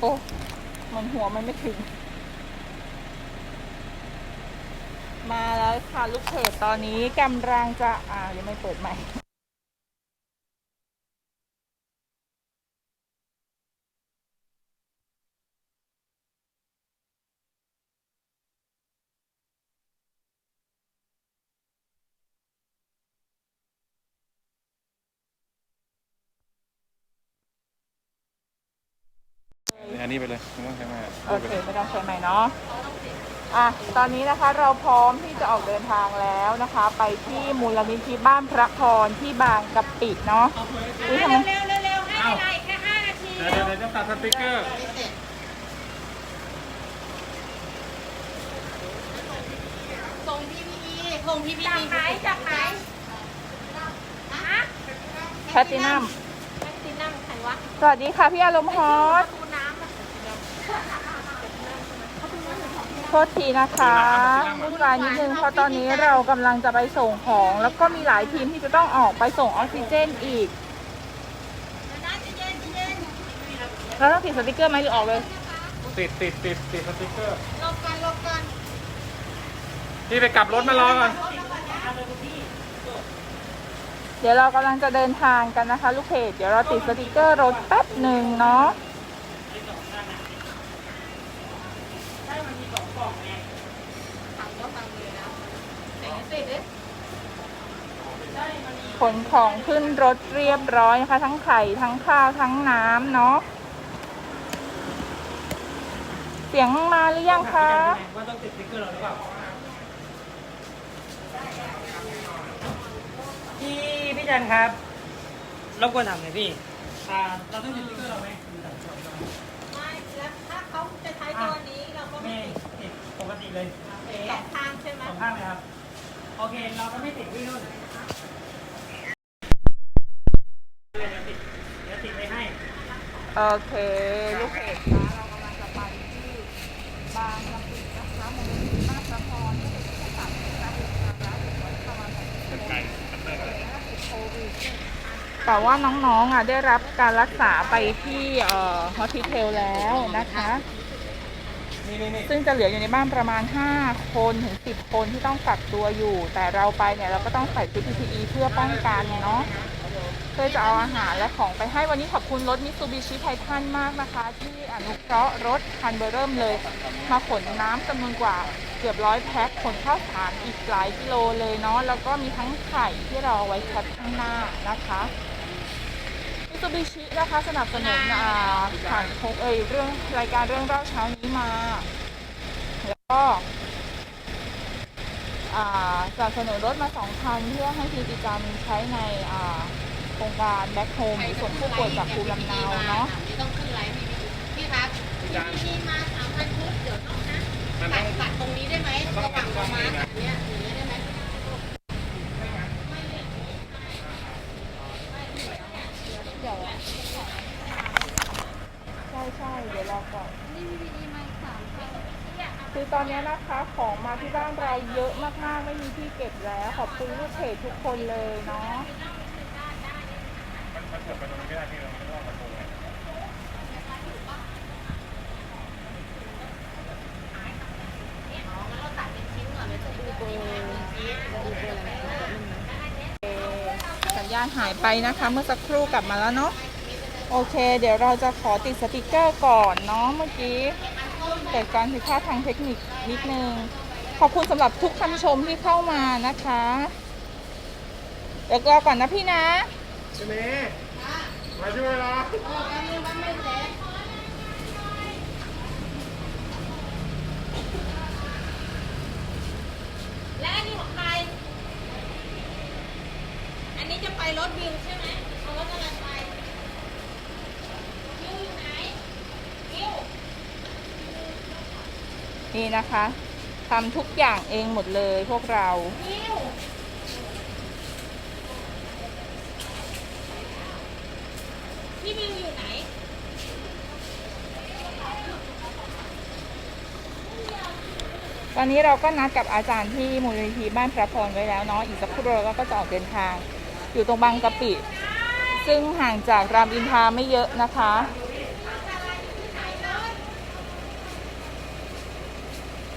โอ้มันหัวมันไม่ถึง มาแล้วค่ะลูกเพจตอนนี้กำลังจะ อ่ายังไม่เปิดใหม่ อั นนี้ไปเลยไม่ต้องใช้ไม้โอเคไม่ต้องใช้ไม้เนาะอะตอนนี้นะคะเราพร้อมที่จะออกเดินทางแล้วนะคะ ไปที่มูลนิธิบ้านพระพรที่บางกะปิเนาะอุ๊ยทำไมเร็วๆเร็วๆให้เวลาอีกแค่ห้านาทีเดี๋ยวเดี๋ยวจะตัดสติ๊กเกอร์ส่งพีพีส่งพีพีจากไหนจากไหนฮะแพตตินัมแม็กซินัมใครวะสวัสดีค่ะพี่อารมณ์ฮอต ดูน้ำอะ โทษทีนะคะวุ่นวายนิดนึงเพราะตอนนี้เรากำลังจะไปส่งของ แล้วก็มีหลายทีมที่จะต้องออกไปส่งออกซิเจนอีกน้ำจะเย็นเย็นเราต้องติดสติกเกอร์ไหมหรือออกเลย ติดติดติดติดสติ๊กเกอร์หลบกันหลบกันพี่ไปกลับรถมารอก่อนเดี๋ยวเรากำลังจะเดินทางกันนะคะ ลูกเพจเดี๋ยวเราติดสติกเกอร์รถแป๊บหนึ่งเนาะ สั่งก็สั่งเลยนะแต่ยังติดเลยขนของขึ้นรถเรียบร้อยนะคะ ทั้งไข่ทั้งข้าวทั้งน้ำเนาะเสียงมาหรือยังคะ ว่าต้องติดสติ๊กเกอร์เราหรือเปล่าพี่พี่จันครับรบกวนถามหน่อยพี่อ่าเราต้องติดสติ๊กเกอร์เราไหม เลยสองข้างใช่ไหมสองข้างเลยครับ โอเค เราก็ไม่ติดพี่นุ่นเดี๋ยวติดเดี๋ยวติดไว้ให้ โอเค ลูกเพจคะเรากำลังจะไปที่บางกะปินะคะมูลนิธิบ้านพระพรที่เป็นที่สามนะคะบุคลากรแล้วถึงวันประมาณโควิดแต่ว่าน้องๆอะได้รับการรักษาไปที่เอ่อฮอสพิทอลแล้วนะคะนี่นี่นี่ ซึ่งจะเหลืออยู่ในบ้านประมาณ 5 คนถึง 10 คนที่ต้องกักตัวอยู่ แต่เราไปเนี่ยเราก็ต้องใส่ชุด PPE เพื่อป้องกันเนาะเพื่อจะเอาอาหารและของไปให้วันนี้ขอบคุณรถมิ t ซูบิชิไททันมากนะคะ ที่อนุเคราะห์รถคันเบอร์เริ่มเลย มาขนน้ำจำนวนกว่าเกือบร้อยแพ็คขนข้าวสารอีกหลายกิโลเลยเนาะแล้วก็มีทั้งไข่ที่เราเอไว้แคปข้างหน้านะคะ ซูบิชินะคะสนับสนุนอ่าผ่านพกเอยเรื่องรายการเรื่องเล่าเช้านี้มา แล้วก็อ่าสนับสนุนรถมาสองคันเพื่อให้ทีจีจามีใช้ในอ่าโครงการแบ็คโฮมหรือส่งผู้ป่วยจากภูมิลำเนาเนาะไม่ต้องขึ้นไลฟ์พี่พี่ครับพี่มาสามพันชุดเดี๋ยวต้องนะมันตัต้ดองตัดตรงนี้ได้ไหมระหว่างประมาณเนี้ยอย่างนี้ได้ไหม เดี๋ยวใช่ใช่เดี๋ยวรอก่อน คือตอนนี้นะคะของมาที่บ้านเราเยอะมากๆ ไม่มีที่เก็บแล้ว ขอบคุณลูกเพจทุกคนเลยเนาะมันเกิดไปตรงนี้ไม่ได้พี่เราไม่ต้องมาโทรไงสัญญาณหายไปนะคะ เมื่อสักครู่กลับมาแล้วเนาะโอเค เดี๋ยวเราจะขอติดสติกเกอร์ก่อนเนาะเมื่อกี้ เกิดการผิดพลาดทางเทคนิคนิดนึง ขอบคุณสำหรับทุกคำชมที่เข้ามานะคะ เดี๋ยวรอก่อนนะพี่นะใช่ไหมมาช่วยเราและอันนี้ของใคร อันนี้จะไปรถวิวใช่ไหมเอารถอะไรไปวิวอยู่ไหนวิว นี่นะคะทำทุกอย่างเองหมดเลยพวกเราวิวพี่วิวอยู่ไหน ตอนนี้เราก็นัดกับอาจารย์ที่มูลนิธิบ้านพระพรไว้แล้วเนาะ อีกสักครู่เราก็จะออกเดินทาง อยู่ตรงบางกะปิ ซึ่งห่างจากรามอินทราไม่เยอะนะคะ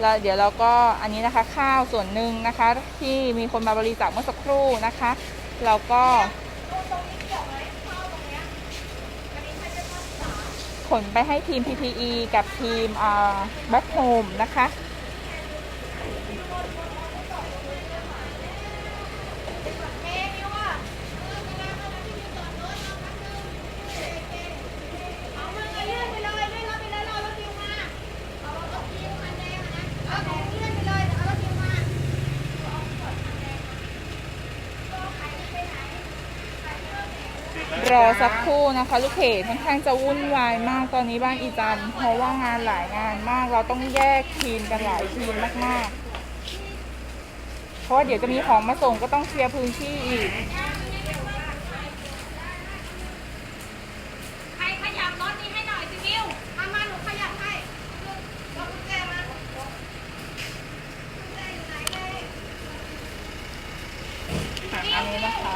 แล้วเดี๋ยวเราก็อันนี้นะคะข้าวส่วนหนึ่งนะคะ ที่มีคนมาบริจาคเมื่อสักครู่นะคะ เราก็ขนไปให้ทีม PPE กับทีมแบ็คโฮมนะคะ เอามือไปเลื่อนไปเลยเลื่อนรถไปเลยรอรถคิวมาเอารถคิวคันแดงอะนะเอาของเลื่อนไปเลยเอารถคิวมา รอสักครู่นะคะ ลูกเพจค่อนข้างจะวุ่นวายมากตอนนี้บ้านอีจันเพราะว่างานหลายงานมาก เราต้องแยกทีมกันหลายทีมมากๆ เพราะว่าเดี๋ยวจะมีของมาส่งก็ต้องเคลียร์พื้นที่อีกใครขยับรถนี้ให้หน่อยสิมิวมามาหนูขยับให้รถกุญแจมากุญแจอยู่ไหนเลยอันนี้นะคะ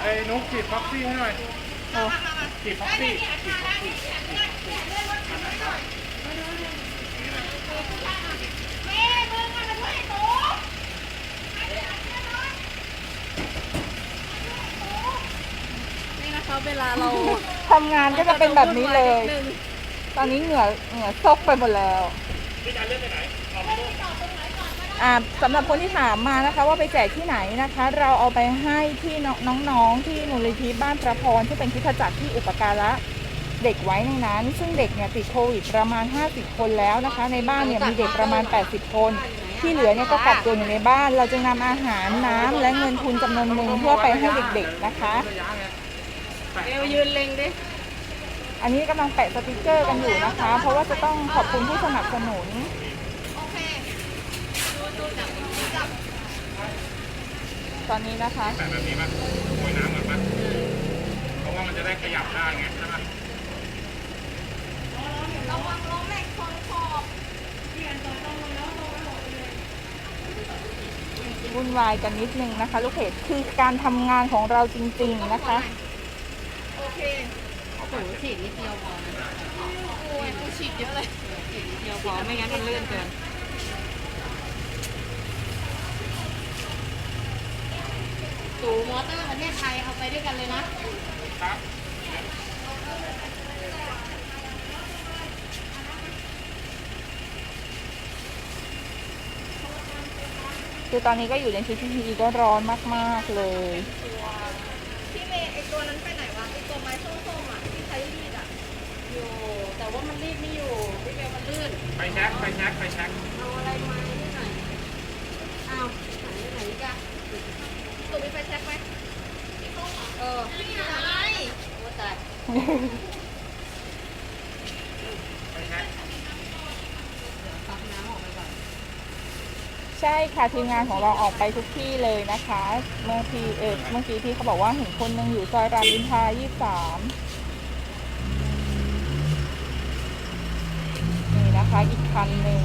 ไอ้นุ๊กขีดพ็อกซี่ให้หน่อยโอ้ขีดพ็อกซี่แม่มึงอมาช่วยหนูนี่นะคะเวลาเราทำงานก็จะเป็นแบบนี้เลย ตอนนี้เหงื่อเหงื่อซกไปหมดแล้วอ่า สำหรับคนที่ถามมานะคะว่าไปแจกที่ไหนนะคะ เราเอาไปให้ที่น้องน้องๆที่มูลนิธิบ้านประพรที่เป็นคริสตจักรที่อุปการะเด็กไว้ในนั้น ซึ่งเด็กเนี่ยติดโควิดประมาณ 50 คนแล้วนะคะ ในบ้านเนี่ยมีเด็กประมาณ 80 คน ที่เหลือเนี่ยก็กักตัวอยู่ในบ้าน เราจึงนำอาหารน้ำและเงินทุนจำนวนหนึ่งเพื่อไปให้เด็กๆนะคะระยะไงเอวยืนเล็งดิอันนี้กำลังแปะสติกเกอร์กันอยู่นะคะ เพราะว่าจะต้องขอบคุณผู้สนับสนุนโอเค ตอนนี้นะคะแต่แบบนี้ป่ะโรยน้ำก่อนป่ะเพราะว่ามันจะได้ขยับได้ไงใช่ไหมระวังล้มเหล็กคอนขอบวุ่นวายกันนิดนึงนะคะ ลูกเพจคือการทำงานของเราจริง ๆนะคะ โอเคโอ้โหฉีดนิดเดียวพอนะโอ้ยกูฉีดเยอะเลยฉีดนิดเดียวพอไม่งั้นมันเลื่อนเกิน สูมอเตอร์ประเทศไทยเอาไปด้วยกันเลยนะ ครับคือตอนนี้ก็อยู่ในชุดพีก็ร้อนมาก ๆ เลย พี่เมย์ไอตัวนั้นไปไหนวะไอตัวไม้ส้มๆอะที่ใช้รีดอะ อยู่ แต่ว่ามันรีบไม่อยู่รีบเดียวมันลื่น ไปแช็คไปแช็คไปแช็ค ใช่ค่ะทีมงานของเราออกไปทุกที่เลยนะคะ เมื่อพี่เออเมื่อกี้พี่เขาบอกว่าเห็นคนหนึงอยู่ซอยรามอินทรา23นี่นะคะอีกคันหนึ่ง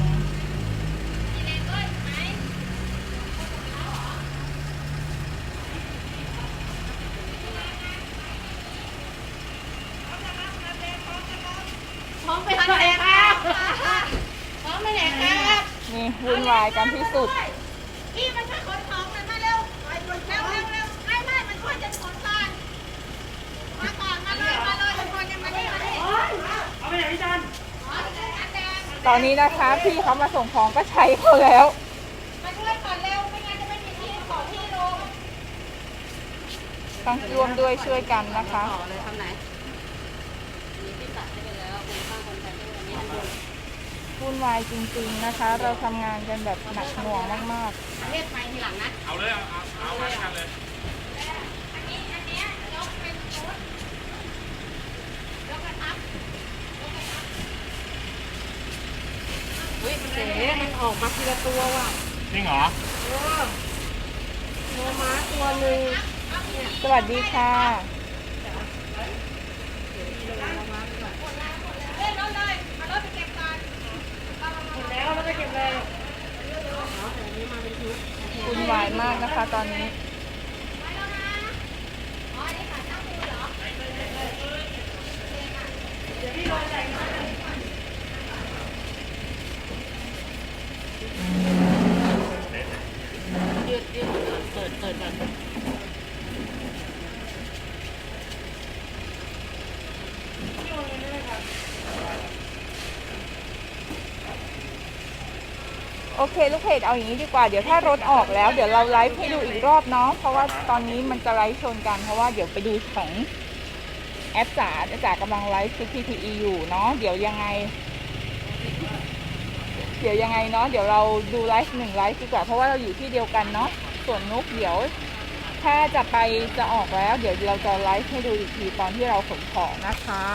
พร้อมไปทำแดงครับพร้อมไปไหนครับ นี่วุ่นวายกันที่สุด พี่มาช่วยขนของหน่อยมาเร็วเร็วเร็วเร็วไม่ไม่มันช่วยจะขนก่อนมาก่อนมาเลยมาเลยทุกคนยังมานี่มานี่เอาไปไหนพี่จันอ๋ออันแดงตอนนี้นะคะพี่เขามาส่งของก็ใช้เขาแล้ว มาช่วยก่อนเร็วไม่งั้นจะไม่มีที่ขอที่ลงต้องร่วมด้วยช่วยกันนะคะ ต่อเลยทำไหนมีที่ตัดให้ไปแล้วเป็นข้างคนใช้ด้วยอันนี้อันบน วุ่นวายจริง ๆนะคะ เราทำงานกันแบบหนักหน่วงมากเรียกไปทีหลังนะเอาเลยเอาเอาเอามาด้วยกันเลยอันนี้อันเนี้ยยกเป็นชุดยกกระทับเฮ้ยมันเจ๋มันออกมาทีละตัวว่ะจริงเหรอเออโนม้าตัวหนึ่งๆ สวัสดีค่ะ มากนะคะตอนนี้เปิดเปิดก่อน เคลูกเพจเอาอย่างนี้ดีกว่าเดี๋ยวถ้ารถออกแล้วเดี๋ยวเราไลฟ์ให้ดูอีกรอบเนาะเพราะว่าตอนนี้มันจะไลฟ์ชนกันเพราะว่าเดี๋ยวไปดูของแอปจ๋าแอปจ๋ากำลังไลฟ์ CPTE อยู่เนาะเดี๋ยวยังไง เดี๋ยวยังไงเนาะเดี๋ยวเราดูไลฟ์หนึ่งไลฟ์ดีกว่าเพราะว่าเราอยู่ที่เดียวกันเนาะส่วนนุกเดี๋ยวถ้าจะไปจะออกแล้ว เดี๋ยวเราจะไลฟ์ให้ดูอีกทีตอนที่เราขนของนะคะ